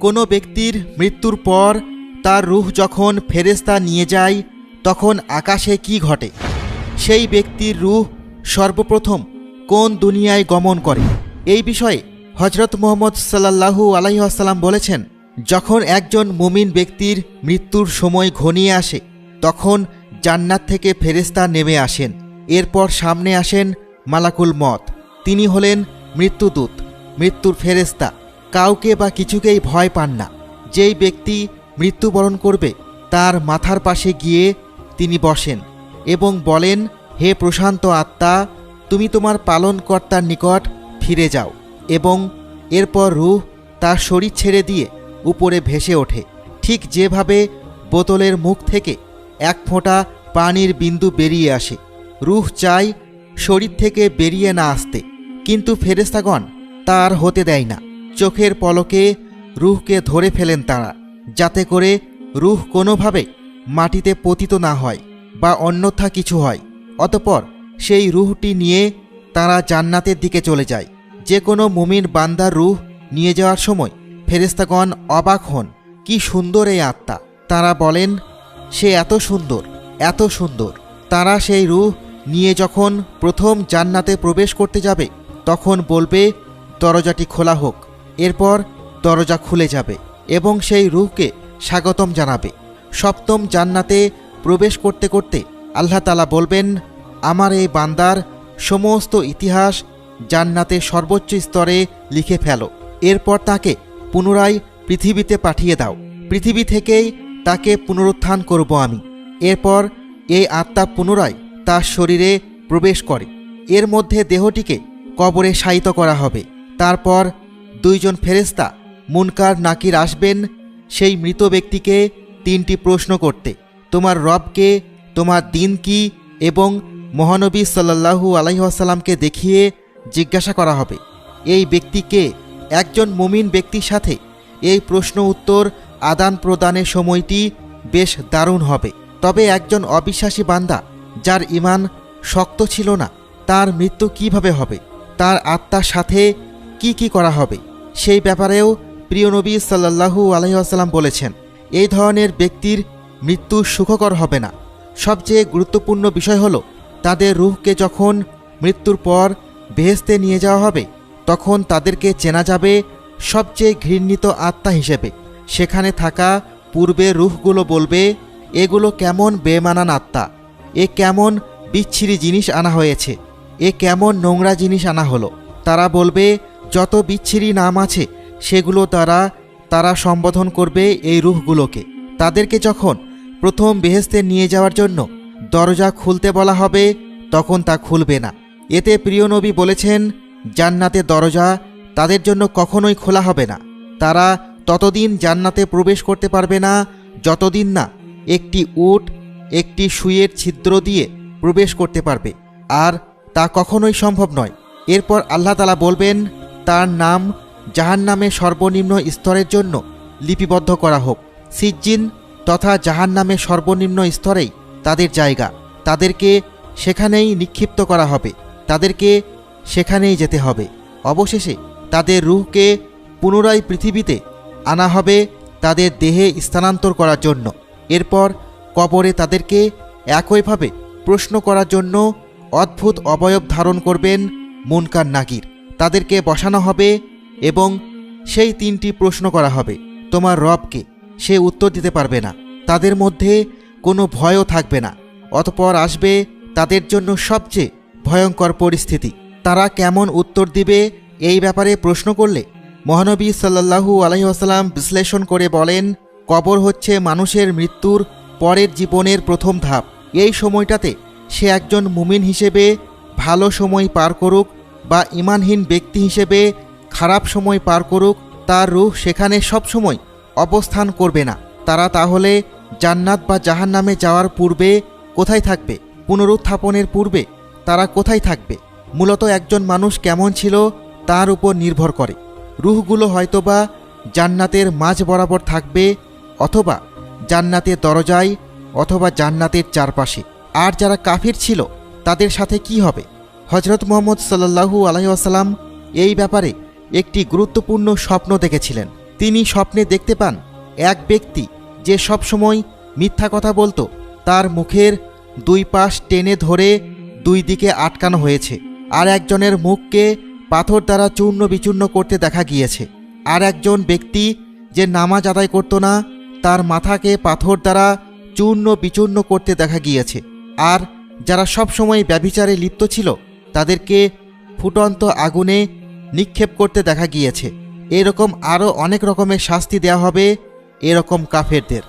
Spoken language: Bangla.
কোনো ব্যক্তির মৃত্যুর পর তার রুহ যখন ফেরেস্তা নিয়ে যায়, তখন আকাশে কি ঘটে? সেই ব্যক্তির রুহ সর্বপ্রথম কোন দুনিয়ায় গমন করে? এই বিষয়ে হজরত মোহাম্মদ সাল্লাহু আলাইসাল্লাম বলেছেন, যখন একজন মুমিন ব্যক্তির মৃত্যুর সময় ঘনিয়ে আসে, তখন জান্নাত থেকে ফেরেস্তা নেমে আসেন। এরপর সামনে আসেন মালাকুল মত তিনি হলেন মৃত্যুদূত, মৃত্যুর ফেরেস্তা কাউকে বা কিছুকেই ভয় পান না। যেই ব্যক্তি মৃত্যুবরণ করবে, তার মাথার পাশে গিয়ে তিনি বসেন এবং বলেন, হে প্রশান্ত আত্মা, তুমি তোমার পালনকর্তার নিকট ফিরে যাও এবং এরপর রুহ তার শরীর ছেড়ে দিয়ে উপরে ভেসে ওঠে। ঠিক যেভাবে বোতলের মুখ থেকে এক ফোঁটা পানির বিন্দু বেরিয়ে আসে। রুহ চাই শরীর থেকে বেরিয়ে না আসতে, কিন্তু ফেরেস্তাগণ তার হতে দেয় না। চোখের পলকে রুহকে ধরে ফেলেন তারা, যাতে করে রুহ কোনোভাবে মাটিতে পতিত না হয় বা অন্যথা কিছু হয়। অতপর সেই রুহটি নিয়ে তারা জান্নাতের দিকে চলে যায়। যে কোনো মুমিন বান্দার রুহ নিয়ে যাওয়ার সময় ফেরেস্তাগণ অবাক হন, কি সুন্দর এই আত্মা। তারা বলেন, সে এত সুন্দর এত সুন্দর। তারা সেই রুহ নিয়ে যখন প্রথম জান্নাতে প্রবেশ করতে যাবে, তখন বলবে, দরজাটি খোলা হোক। এরপর দরজা খুলে যাবে এবং সেই রুহকে স্বাগতম জানাবে। সপ্তম জান্নাতে প্রবেশ করতে করতে আল্লাহ তালা বলবেন, আমার এই বান্দার সমস্ত ইতিহাস জান্নাতে সর্বোচ্চ স্তরে লিখে ফেলো। এরপর তাকে পুনরায় পৃথিবীতে পাঠিয়ে দাও। পৃথিবী থেকেই তাকে পুনরুত্থান করব আমি। এরপর এই আত্মা পুনরায় তার শরীরে প্রবেশ করে। এর মধ্যে দেহটিকে কবরে শায়িত করা হবে। তারপর দুইজন ফেরেস্তা মুনকার নাকির আসবেন, সেই মৃত ব্যক্তিকে তিনটি প্রশ্ন করতে, তোমার রবকে, তোমার দিন কি, এবং মহানবী সাল্লাহু আলাইসাল্লামকে দেখিয়ে জিজ্ঞাসা করা হবে। এই ব্যক্তিকে একজন মুমিন ব্যক্তির সাথে এই প্রশ্ন উত্তর আদান প্রদানের সময়টি বেশ দারুণ হবে। তবে একজন অবিশ্বাসী বান্দা যার ইমান শক্ত ছিল না, তার মৃত্যু কীভাবে হবে, তার আত্মার সাথে কি কি করা হবে সেই ব্যাপারেও প্রিয় নবী সাল্লাহু আলহিহাসাল্লাম বলেছেন, এই ধরনের ব্যক্তির মৃত্যু সুখকর হবে না। সবচেয়ে গুরুত্বপূর্ণ বিষয় হল, তাদের রুহকে যখন মৃত্যুর পর বেহেস্তে নিয়ে যাওয়া হবে, তখন তাদেরকে চেনা যাবে সবচেয়ে ঘৃণিত আত্মা হিসেবে। সেখানে থাকা পূর্বে রুহগুলো বলবে, এগুলো কেমন বেমানান আত্মা। এ কেমন বিচ্ছিরি জিনিস আনা হয়েছে। এ কেমন নোংরা জিনিস আনা হলো। তারা বলবে যত বিচ্ছিরি নাম আছে, সেগুলো তারা তারা সম্বোধন করবে এই রুহগুলোকে তাদেরকে যখন প্রথম বেহেস্তে নিয়ে যাওয়ার জন্য দরজা খুলতে বলা হবে, তখন তা খুলবে না। এতে প্রিয় নবী বলেছেন, জান্নাতে দরজা তাদের জন্য কখনোই খোলা হবে না। তারা ততদিন জান্নাতে প্রবেশ করতে পারবে না, যতদিন না একটি উট, একটি সুইয়ের ছিদ্র দিয়ে প্রবেশ করতে পারবে। আর তা কখনোই সম্ভব নয়। এরপর আল্লাহ তালা বলবেন তার নাম জাহান নামে সর্বনিম্ন স্তরের জন্য লিপিবদ্ধ করা হোক। সিজ্জিন তথা জাহান নামে সর্বনিম্ন স্তরেই তাদের জায়গা। তাদেরকে সেখানেই নিক্ষিপ্ত করা হবে। তাদেরকে সেখানেই যেতে হবে। অবশেষে তাদের রুহকে পুনরায় পৃথিবীতে আনা হবে তাদের দেহে স্থানান্তর করার জন্য। এরপর কবরে তাদেরকে একইভাবে প্রশ্ন করার জন্য অদ্ভুত অবয়ব ধারণ করবেন মুনকার নাগির। তাদেরকে বসানো হবে এবং সেই তিনটি প্রশ্ন করা হবে, তোমার রবকে? সে উত্তর দিতে পারবে না। তাদের মধ্যে কোনো ভয়ও থাকবে না। অতপর আসবে তাদের জন্য সবচেয়ে ভয়ঙ্কর পরিস্থিতি। তারা কেমন উত্তর দিবে এই ব্যাপারে প্রশ্ন করলে মহানবী সাল্লাহু আলহিহাসাল্লাম বিশ্লেষণ করে বলেন, কবর হচ্ছে মানুষের মৃত্যুর পরের জীবনের প্রথম ধাপ। এই সময়টাতে সে একজন মুমিন হিসেবে ভালো সময় পার করুক বা ইমানহীন ব্যক্তি হিসেবে খারাপ সময় পার করুক, তার রুহ সেখানে সবসময় অবস্থান করবে না। তারা তাহলে জান্নাত বা জাহান নামে যাওয়ার পূর্বে কোথায় থাকবে? পুনরুত্থাপনের পূর্বে তারা কোথায় থাকবে? মূলত একজন মানুষ কেমন ছিল তার উপর নির্ভর করে। রুহগুলো হয়তোবা জান্নাতের মাঝ বরাবর থাকবে অথবা জান্নাতের দরজায় অথবা জান্নাতের চারপাশে। আর যারা কাফির ছিল, তাদের সাথে কি হবে? হজরত মোহাম্মদ সাল্লাহু আলহিহাসাল্লাম এই ব্যাপারে একটি গুরুত্বপূর্ণ স্বপ্ন দেখেছিলেন। তিনি স্বপ্নে দেখতে পান এক ব্যক্তি যে সবসময় মিথ্যা কথা বলতো, তার মুখের দুই পাশ টেনে ধরে দুই দিকে আটকানো হয়েছে আর একজনের মুখকে পাথর দ্বারা চূর্ণ বিচূর্ণ করতে দেখা গিয়েছে। আর একজন ব্যক্তি যে নামাজ আদায় করত না, তার মাথাকে পাথর দ্বারা চূর্ণ বিচূর্ণ করতে দেখা গিয়েছে। আর যারা সবসময় ব্যভিচারে লিপ্ত ছিল তাদেরকে ফুটন্ত আগুনে নিক্ষেপ করতে দেখা গিয়েছে। এরকম আরও অনেক রকমের শাস্তি দেওয়া হবে এরকম কাফেরদের।